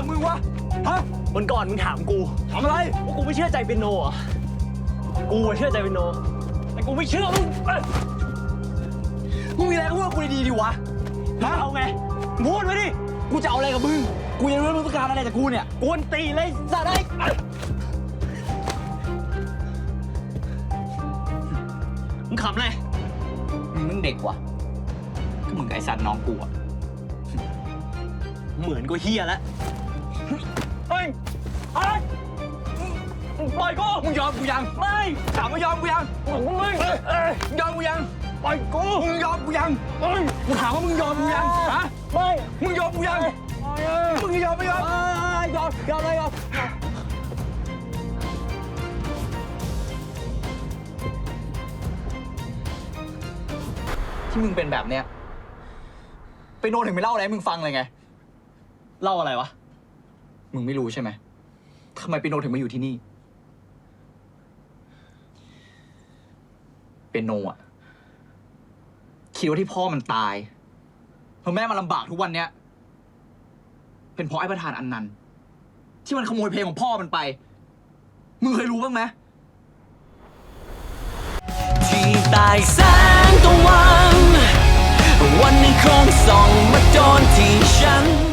ของมึงวะ ฮะ วันก่อนมึงถามกูทำอะไร ว่ากูไม่เชื่อใจเป็นโนเหรอะกูอะเชื่อใจเป็นโน แต่กูไม่เชื่อมึงเอ้ยมึงมีอะไรก็พูดกับกูดีๆดิวะมึงเอาไงมึงพูดไปดิ กูจะเอาอะไรกับมึง กูยังไม่รู้มึงต้องการอะไรจากกูเนี่ยกวนตีนเลยสัตว์ไอ้เอ้ยมึงขำอะไร มึงมึงเด็กว่ะก็มึงกับไอ้สัตว์น้องกูอะ เหมือนกูเฮียแล้ว เฮ้ยเฮ้ยมึงปล่อยกูมึงยอมกูยัง ไม่ถามว่ายอมกูยังของมึงเอ้ยเอ้ยมึงยอมกูยัง ปล่อยกู มึงยอมกูยังเอ้ยกูถามว่ามึงยอมกูยัง ฮะ ไม่ มึงยอมกูยัง มึงยอมไม่ยอมเอ้ยยอมยอมเลยยอมที่มึงเป็นแบบเนี้ยไปโนถึงไม่เล่าอะไรให้มึงฟังเลยไง เล่าอะไรวะ มึงไม่รู้ใช่ไหมทำไมเปนโนถึงมาอยู่ที่นี่ เปนโนอะคิดว่าที่พ่อมันตายเพราะแม่มันลำบากทุกวันเนี้ย เป็นเพราะไอ้ประธานอันนันต์ที่มันขโมยเพลงของพ่อมันไป มึงเคยรู้บ้างไหม ที่ใต้แสงตะวัน วันหนึ่งคงส่องมาโดนที่ฉัน